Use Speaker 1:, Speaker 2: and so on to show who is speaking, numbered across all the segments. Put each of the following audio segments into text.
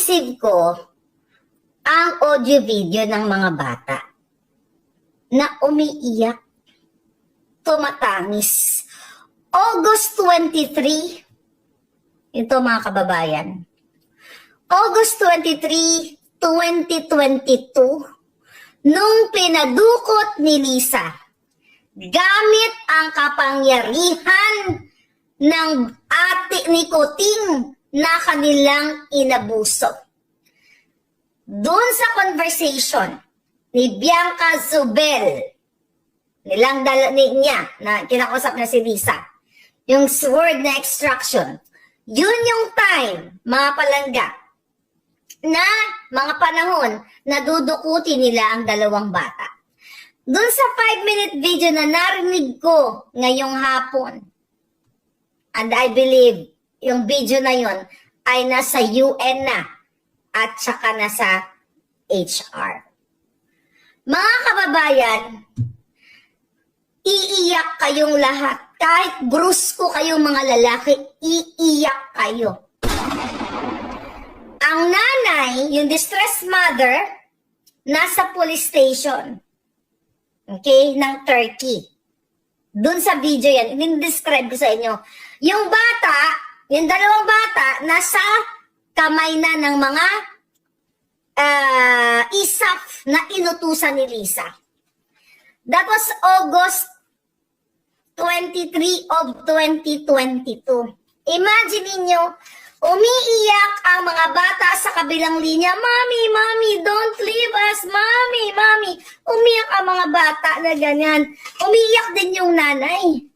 Speaker 1: na-receive ko ang audio video ng mga bata na umiiyak, tumatangis. August 23, ito mga kababayan. August 23, 2022, nung pinadukot ni Lisa, gamit ang kapangyarihan ng ate ni Kuting na kanilang inabuso. Doon sa conversation ni Bianca Zubel, nilang dala ni niya na kinakausap na si Lisa, yung word na extraction, yun yung time, mga palangga, na mga panahon na dudukutin nila ang dalawang bata. Doon sa 5-minute video na narinig ko ngayong hapon, and I believe yung video na yon ay nasa UN na at saka nasa HR. Mga kababayan, iiyak kayong lahat. Kahit brusko kayong mga lalaki, iiyak kayo. Ang nanay, yung distressed mother, nasa police station. Okay? Ng Turkey. Doon sa video yan, in-describe ko sa inyo. Yung bata, yung dalawang bata, nasa kamay na ng mga ah, ISAF na inutusan ni Lisa. That was August 23 of 2022. Imagine ninyo, umiiyak ang mga bata sa kabilang linya, Mami, Mami, don't leave us, Mami, Mami. Umiyak ang mga bata na ganyan. Umiiyak din yung nanay.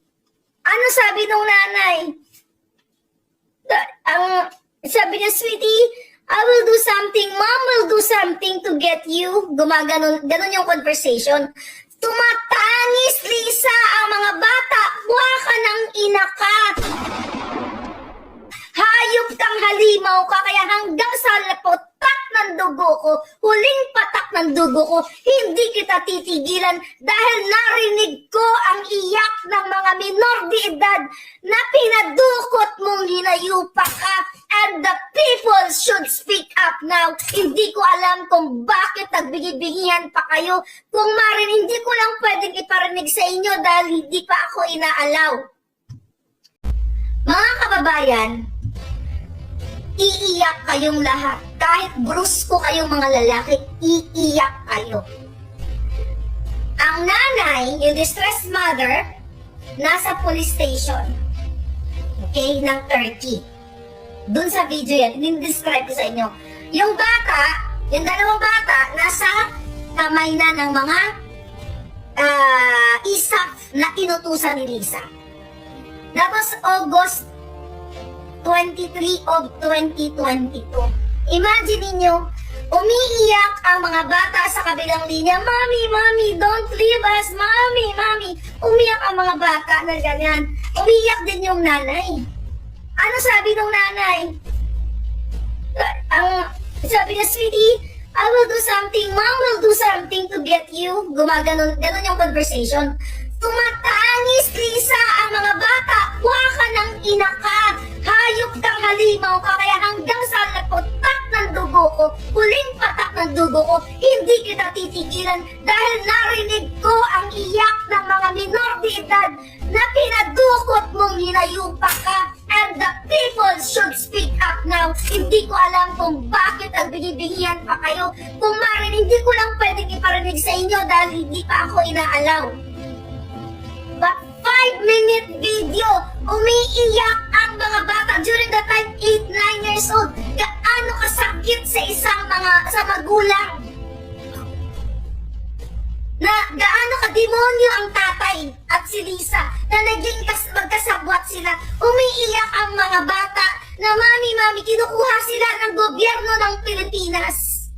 Speaker 1: Ano sabi ng nanay? Ang sabi niya, sweetie, I will do something, mom will do something to get you. Gumaganon, ganon yung conversation. Tumatangis, Lisa, ang mga bata. Buha ka ng ina ka. Hayop kang halimaw ka, kaya hanggang dugo ko, huling patak ng dugo ko, hindi kita titigilan dahil narinig ko ang iyak ng mga minor de edad na pinadukot mong hinayupa ka and the people should speak up now. Hindi ko alam kung bakit nagbigay-bigihan pa kayo. Kung marin, hindi ko lang pwedeng iparinig sa inyo dahil hindi pa ako inaalaw. Mga kababayan, iiyak kayong lahat. Kahit brusko kayong mga lalaki, iiyak kayo. Ang nanay, yung distressed mother, nasa police station. Okay, ng Turkey. Doon sa video yan, in-describe ko sa inyo. Yung bata, yung dalawang bata, nasa kamay na ng mga ah, ISAF na inutusan ni Lisa. Was August 23 of 2022. Imagine ninyo, umiiyak ang mga bata sa kabilang linya, Mami, Mami, don't leave us, Mami, Mami. Umiyak ang mga bata na ganyan. Umiyak din yung nanay. Ano sabi ng nanay? Ang sabi niya, sweetie, I will do something, mom will do something to get you. Gumaganon, ganon yung conversation. Tumatangis, Lisa, ang mga bata. Buha ka ng ina ka. Hayop kang halimaw ka. Kaya hanggang sa lapotak ng dugo ko, huling patak ng dugo ko, hindi kita titigilan dahil narinig ko ang iyak ng mga minor de edad na pinadukot mong hinayupa ka and the people should speak up now. Hindi ko alam kung bakit nagbigay-bigihan pa kayo. Kung marin, hindi ko lang pwedeng iparinig sa inyo dahil hindi pa ako inaalaw. But 5-minute video, umiiyak ang mga bata during the time 8-9 years old. Gaano kasakit sa isang mga sa magulang na gaano ka-demonyo ang tatay at si Lisa na naging kas magkasabwat sila. Umiiyak ang mga bata na mami, mami, kinukuha sila ng gobyerno ng Pilipinas.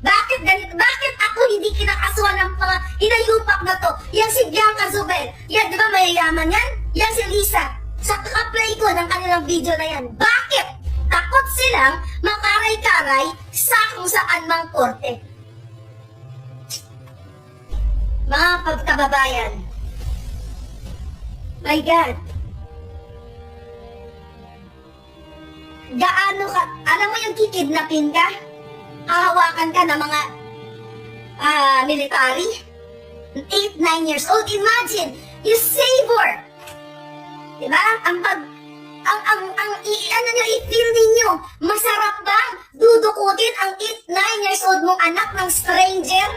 Speaker 1: Bakit ganito? Bakit hindi kinakasuhan ng mga hinayupak na to? Yan si Bianca Zubel. Yan, di ba mayayaman yan? Yan si Lisa. Sa kakaplay ko ng kanilang video na yan. Bakit? Takot silang makaray-karay sa kung saan mang korte. Mga pagkababayan. My God. gaano ka, alam mo yung kikidnapin ka? Hahawakan ka ng mga ah military? 8, 9 years old. Imagine, you savor. Diba? Ang pag, ang, ang, ang, i, ano nyo, i-feel ninyo, masarap bang dudukutin ang 8, 9 years old mong anak ng stranger?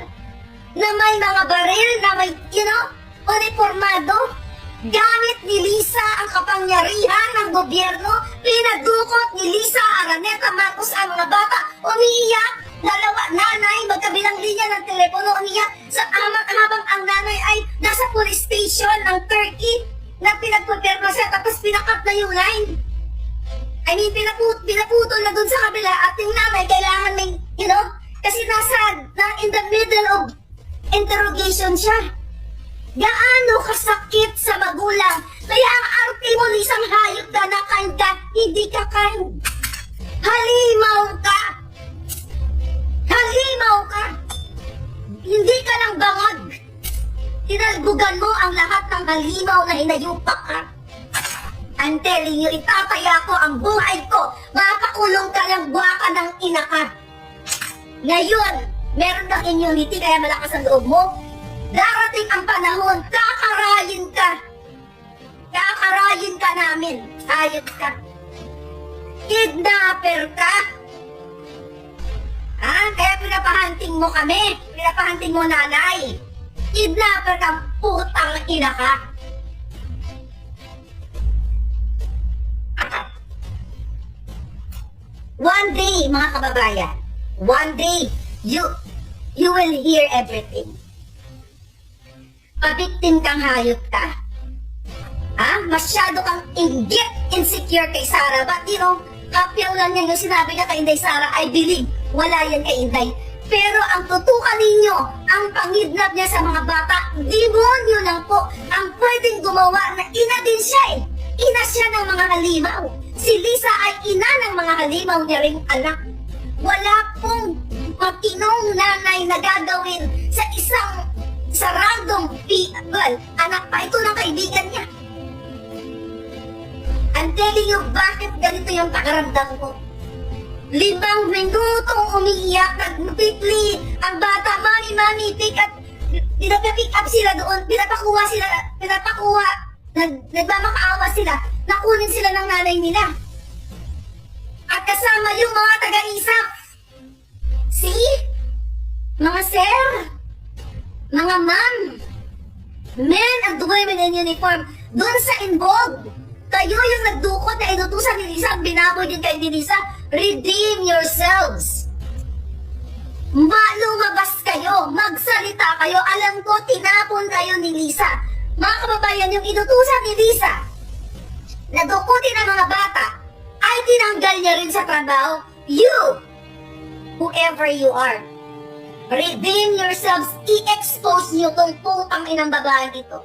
Speaker 1: Na may mga baril, na may, you know, uniformado? Gamit ni Lisa ang kapangyarihan ng gobyerno, pinadukot ni Lisa Araneta Marcos ang mga bata, umiiyak, dalawa, nanay, magkabilang linya ng telepono, umiiyak, sa amang habang ang nanay ay nasa police station ng Turkey, na pinagpapirma siya, tapos pinakat na yung line. I mean, pinaput, pinaputol na dun sa kabila at yung nanay kailangan may, you know, kasi nasa, na in the middle of interrogation siya. Gaano kasakit sa magulang. Kaya ang arte mo na isang hayop ka na kind ka, hindi ka kind. Tinalbugan mo ang lahat ng halimaw na hinayupak ka. I'm telling you, itataya ko ang buhay ko. Mapakulong ka lang buwaka ng ina ka. Ngayon, meron kang immunity kaya malakas ang loob mo. Darating ang panahon, kakarayin ka. Kakarayin ka namin. Hayop ka. Kidnapper ka. Ha? Kaya pinapahanting mo kami. Pinapahanting mo nanay. Kidnapper ka, putang ina ka. One day, mga kababayan, one day, you, you will hear everything. Pabiktim kang hayop ka. Ha? Masyado kang inggit, insecure kay Sarah. Ba't you know, kapyaw lang yan yung sinabi niya kay Inday Sarah, I believe, wala yan kay Inday. Pero ang tutukan ninyo, ang pangidnap niya sa mga bata, demonyo lang po ang pwedeng gumawa na ina din siya eh. Ina siya ng mga halimaw. Si Lisa ay ina ng mga halimaw niya ring anak. Wala pong matinong nanay na gagawin sa isang sa random pi well, anak pa ito ng kaibigan niya. I'm telling you, bakit ganito yung pakaramdam ko? Limang minutong umiiyak, nagpipli, ang bata, mami, mami, pick up, pinapick up sila doon, pinapakuha sila, pinapakuha, nag, nagmamakaawa sila, nakunin sila ng nanay nila. At kasama yung mga taga-isap. See? Mga sir, mga ma'am, men and women in uniform, doon sa involved. Kayo yung nagdukot na inutusan ni Lisa, binaboy din kay ni Lisa, redeem yourselves. Malumabas kayo, magsalita kayo, alam ko tinapon kayo ni Lisa. Mga kababayan, yung inutusan ni Lisa, na dukutin ang mga bata, ay tinanggal niya rin sa trabaho. You, whoever you are, redeem yourselves, i-expose niyo tong putang inang babae ito.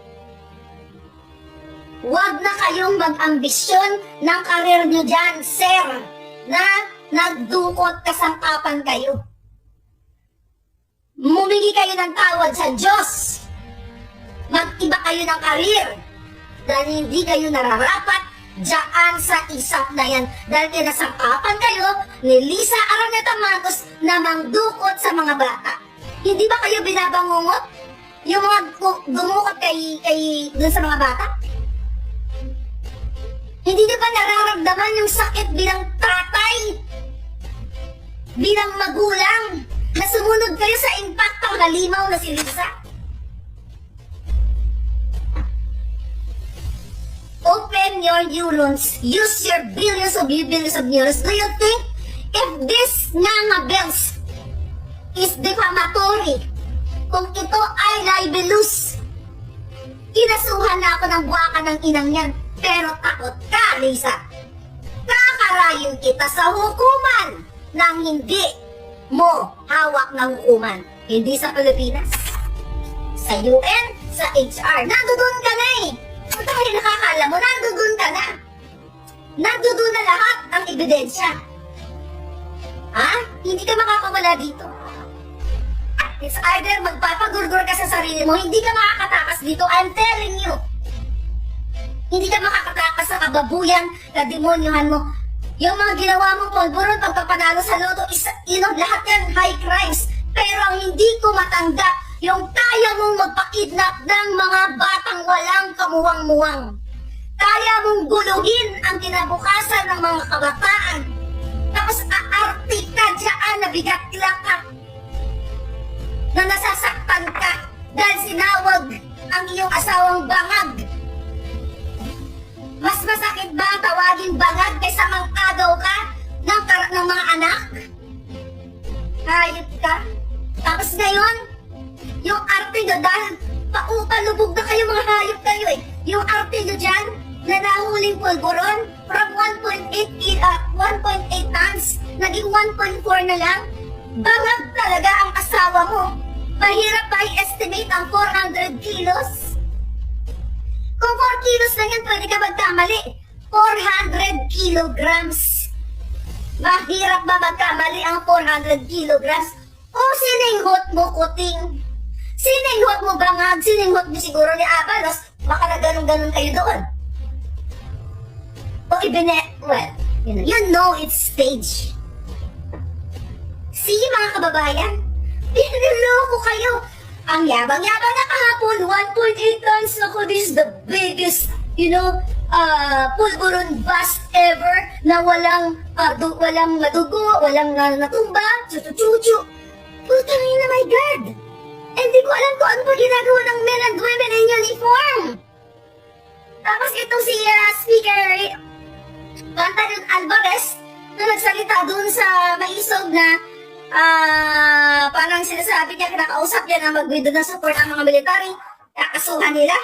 Speaker 1: Huwag na kayong mag-ambisyon ng karir niyo dyan, sir, na nagdukot kasangkapan kayo. Mumingi kayo ng tawad sa Diyos. Mag-iba kayo ng karir dahil hindi kayo nararapat dyan sa isap na yan dahil kinasangkapan kayo ni Lisa Araneta Matos na mangdukot sa mga bata. Hindi ba kayo binabangungot? Yung mga gu- dumukot kay, kay dun sa mga bata? Hindi nyo ba nararamdaman yung sakit bilang tatay? Bilang magulang? Na sumunod kayo sa impaktong halimaw na si Lisa? Open your neurons. Use your billions of billions of neurons. Do you think if this nga bells is defamatory, kung ito ay libelous, kinasuhan na ako ng buwakan ng inang yan. Pero takot ka, Lisa. Kakarayin kita sa hukuman nang hindi mo hawak ng hukuman. Hindi sa Pilipinas. Sa UN, sa HR. Nandoon ka na eh. Kung dahil nakakala mo, nandoon ka na. Nandoon na lahat ang ebidensya. Ha? Hindi ka makakawala dito. It's either magpapagurgur ka sa sarili mo, hindi ka makakatakas dito. I'm telling you. Hindi ka makakatakas sa kababuyan, kademonyohan mo. Yung mga ginawa mong polburon, pagpapanalo sa loto, isa, you lahat yan high crimes. Pero ang hindi ko matanggap, yung kaya mong magpakidnap ng mga batang walang kamuwang-muwang. Kaya mong guluhin ang kinabukasan ng mga kabataan. Tapos aarti ka dyan na bigat lang ka na nasasaktan ka dahil sinawag ang iyong asawang bangag. Mas masakit ba tawaging bangag kaysa mang-agaw ka ng, kar- ng mga anak? Hayop ka. Tapos ngayon, yung arte nyo dahil paupalubog na kayo mga hayop kayo eh. Yung arte nyo dyan, na nahuling pulburon from 1.8 ki- ah, 1.8 tons, naging 1.4 na lang. Bangag talaga ang asawa mo. Mahirap ba i-estimate ang 400 kilos? Kung 4 kilos lang yan, pwede ka magkamali. 400 kilograms. Mahirap ba magkamali ang 400 kilograms? O sininghot mo, kuting? Sininghot mo bangag? Sininghot mo siguro ni Abalos? Baka na ganun-ganun kayo doon. O ibine... Well, you know, you know it's stage. See, mga kababayan? Piniloko kayo. Ang yabang-yabang na kahapon, 1.8 tons. Ako, this is the biggest, you know, uh, pulburon bust ever na walang, uh, du- walang madugo, walang uh, natumba, chuchu-chuchu. Putang ina, my God! Hindi ko alam kung ano pa ginagawa ng men and women in uniform. Tapos itong si uh, Speaker Pantalon Alvarez na nagsalita dun sa maisog na ah parang sinasabi niya, kinakausap niya na mag-withdraw ng support ang mga military, kakasuhan nila.